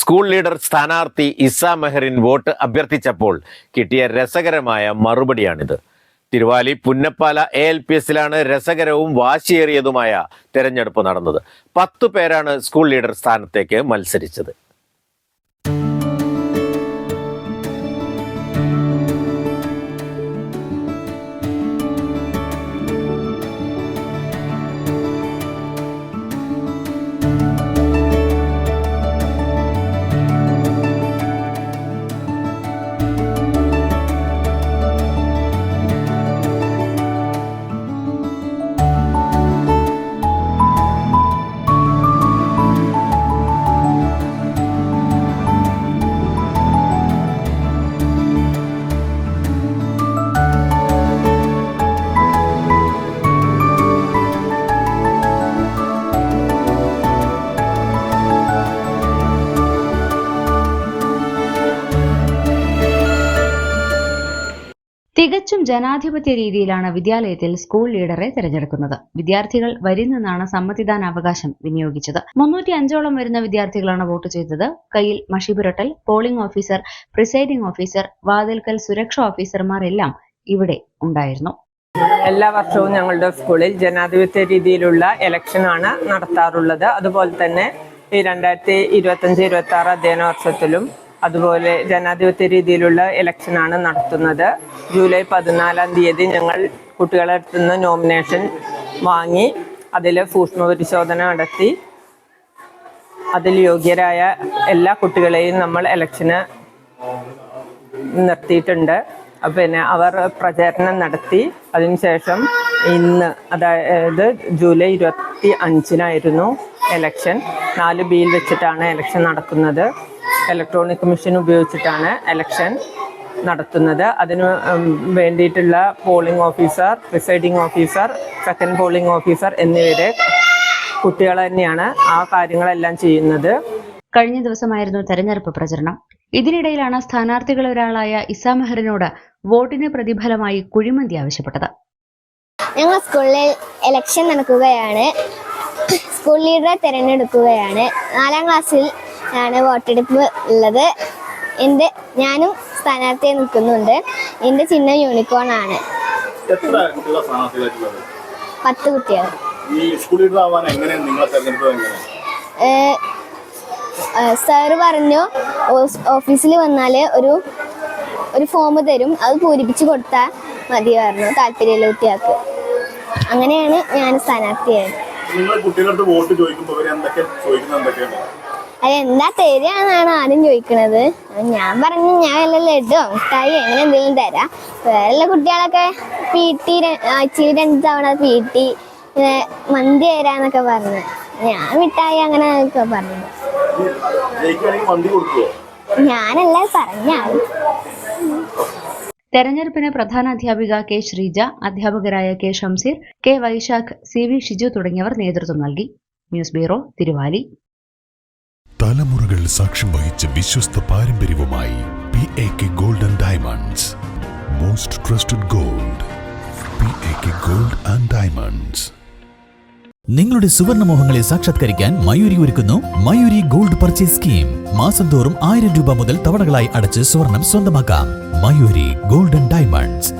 School leader സ്ഥാനാർത്ഥി Isa Mehreen vote അഭ്യർത്ഥിച്ചപ്പോൾ കിട്ടിയ രസകരമായ മറുപടിയാണിത്. Thiruvali Punnappala A L P എസിലാണ് രസകരവും വാശിയേറിയതുമായ തെരഞ്ഞെടുപ്പ് നടന്നത്. പത്തു പേരാണ് സ്കൂൾ ലീഡർ സ്ഥാനത്തേക്ക് മത്സരിച്ചത്. തികച്ചും ജനാധിപത്യ രീതിയിലാണ് വിദ്യാലയത്തിൽ സ്കൂൾ ലീഡറെ തിരഞ്ഞെടുക്കുന്നത്. വിദ്യാർത്ഥികൾ വരിൽ നിന്നാണ് സമ്മതിദാനാവകാശം വിനിയോഗിച്ചത്. മുന്നൂറ്റി അഞ്ചോളം വരുന്ന വിദ്യാർത്ഥികളാണ് വോട്ട് ചെയ്തത്. കയ്യിൽ മഷിപുരട്ടൽ പോളിംഗ് ഓഫീസർ പ്രിസൈഡിംഗ് ഓഫീസർ വാതിൽക്കൽ സുരക്ഷാ ഓഫീസർമാർ എല്ലാം ഇവിടെ ഉണ്ടായിരുന്നു. എല്ലാ വർഷവും ഞങ്ങളുടെ സ്കൂളിൽ ജനാധിപത്യ രീതിയിലുള്ള ഇലക്ഷനാണ് നടത്താറുള്ളത്. അതുപോലെ തന്നെ ഈ രണ്ടായിരത്തി ഇരുപത്തഞ്ച് ഇരുപത്തി ആറ് അധ്യയന വർഷത്തിലും അതുപോലെ ജനാധിപത്യ രീതിയിലുള്ള ഇലക്ഷൻ ആണ് നടത്തുന്നത്. ജൂലൈ പതിനാലാം തീയതി ഞങ്ങൾ കുട്ടികളെ നോമിനേഷൻ വാങ്ങി അതിൽ സൂക്ഷ്മ പരിശോധന നടത്തി. അതിൽ യോഗ്യരായ എല്ലാ കുട്ടികളെയും നമ്മൾ ഇലക്ഷന് നിർത്തിയിട്ടുണ്ട്. പിന്നെ അവർ പ്രചരണം നടത്തി. അതിനുശേഷം ഇന്ന് അതായത് ജൂലൈ ഇരുപത്തി അഞ്ചിനായിരുന്നു എലക്ഷൻ നാല് ബിയിൽ വെച്ചിട്ടാണ് എലക്ഷൻ നടക്കുന്നത്. ഇലക്ട്രോണിക് മെഷീൻ ഉപയോഗിച്ചിട്ടാണ് എലക്ഷൻ നടത്തുന്നത്. അതിന് വേണ്ടിയിട്ടുള്ള polling officer presiding officer second polling officer എന്നിവരെ കുട്ടികൾ തന്നെയാണ് ആ കാര്യങ്ങളെല്ലാം ചെയ്യുന്നത്. കഴിഞ്ഞ ദിവസമായിരുന്നു തെരഞ്ഞെടുപ്പ് പ്രചരണം. ഇതിനിടയിലാണ് സ്ഥാനാർത്ഥികളിൽ ഒരാളായ ഇസാ മെഹറിനോട് വോട്ടിന് പ്രതിഫലമായി കുഴിമന്തി ആവശ്യപ്പെട്ടത്. ഞങ്ങൾ സ്കൂളിൽ ഇലക്ഷൻ നടക്കുകയാണ്. സ്കൂൾ ലീഡറെ തിരഞ്ഞെടുക്കുകയാണ്. നാലാം ക്ലാസ്സിൽ ആണ് വോട്ടെടുപ്പ് ഉള്ളത്. എന്റെ ഞാനും സ്ഥാനാർത്ഥിയെ നിൽക്കുന്നുണ്ട്. എന്റെ ചിഹ്നം യൂണിക്കോൺ ആണ്. പത്ത് കുട്ടികൾ സാറ് പറഞ്ഞു ഓഫീസിൽ വന്നാൽ ഒരു ഒരു ഫോം തരും. അത് പൂരിപ്പിച്ച് കൊടുത്താൽ മതി പറഞ്ഞു താല്പര്യമുള്ള കുട്ടികൾക്ക്. അങ്ങനെയാണ് ഞാൻ സ്ഥാനാർത്ഥിയായത്. കുട്ടികളുടെ വോട്ട് ചോദിക്കുമ്പോൾ എന്തൊക്കെ ചോദിക്കുന്നത് എന്തൊക്കെയാണ്? അത് എന്താ തരാന്നാണ് ആരും ചോദിക്കണത് ഞാൻ പറഞ്ഞു ഞാൻ വല്ല ലഡോ മിഠായി അങ്ങനെ എന്തെങ്കിലും തരാം. വേറെ കുട്ടികളൊക്കെ പി ടി ആഴ്ചയിൽ രണ്ട് തവണ പി ടി മന്തി തരാന്നൊക്കെ പറഞ്ഞു. ഞാൻ മിഠായി അങ്ങനെ ഒക്കെ പറഞ്ഞു. കൊടുക്കുമോ ഞാനല്ല പറഞ്ഞാൽ തെരഞ്ഞെടുപ്പിന് പ്രധാന അധ്യാപിക കെ ശ്രീജ അധ്യാപകരായ K Shamseer K Vaisakh C V Shiju തുടങ്ങിയവർ നേതൃത്വം നൽകി. News bureau Thiruvali. തലമുറകൾ സാക്ഷ്യം വഹിച്ച വിശ്വസ്ത പാരമ്പര്യവുമായി P A K golden diamonds most trusted gold P A K gold and diamonds നിങ്ങളുടെ സുവർണമോഹങ്ങളെ സാക്ഷാത്കരിക്കാൻ മയൂരി ഒരുക്കുന്നു മയൂരി ഗോൾഡ് പർച്ചേസ് സ്കീം മാസം തോറും ആയിരം രൂപ മുതൽ തവണകളായി അടച്ച് സ്വർണം സ്വന്തമാക്കാം. Mayuri golden diamonds